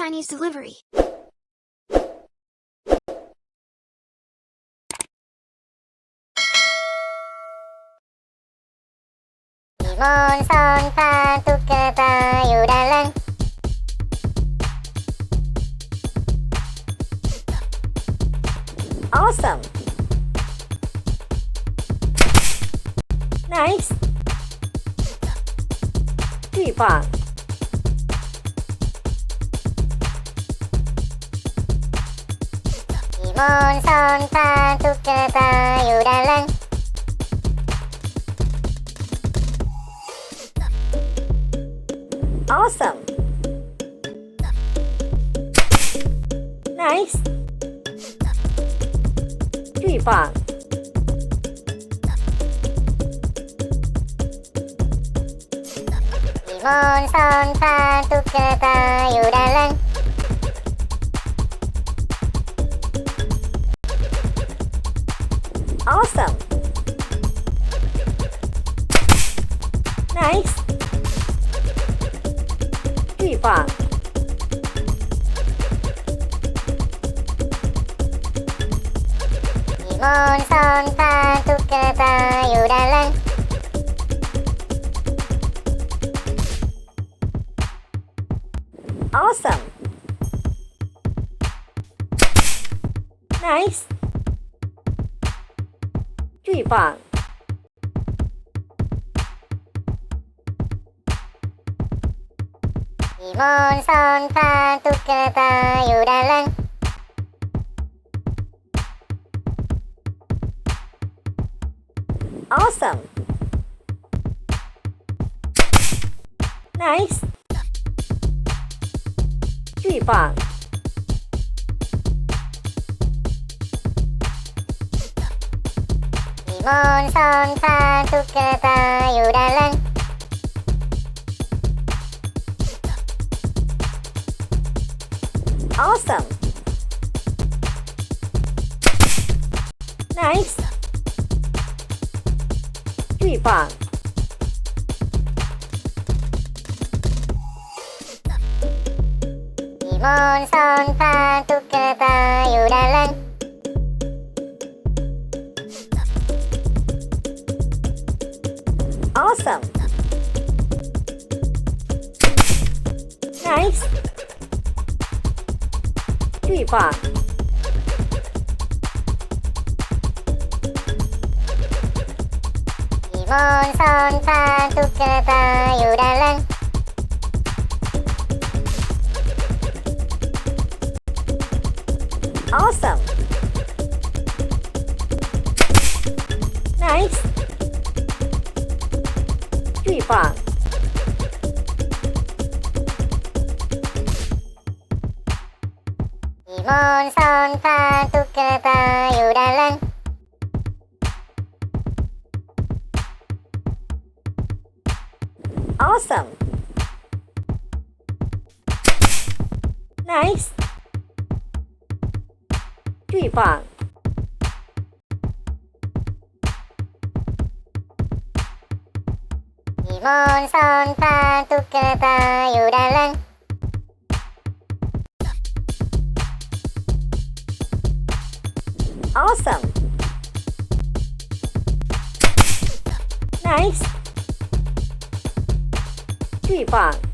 Chinese delivery. Limon, Awesome! Nice! 巨棒！ มอนซ่อนผ้าตุ๊กตาอยู่ด้านหลัง Awesome! Nice! 巨棒！อีมอนซ่อนผ้าตุ๊กตาอยู่ด้านหลัง Nice! 巨棒！ อีมอนซ่อนผ้าตุ๊กตาอยู่ Timon, sonpan, tukka tayo na lang Awesome! Nice! 巨棒！Timon, tayo na lang Awesome. Nice. 巨棒。Timon sonpa you darling. Awesome. Nice. ถีอะอีมอนซอนซานตุ๊กตาอยู่ด้านล่งอ w e s o m e nice 巨棒 Timon son tayo dalan Awesome! Nice! 最棒！Timon son tayo dalan Awesome! Nice! 巨棒！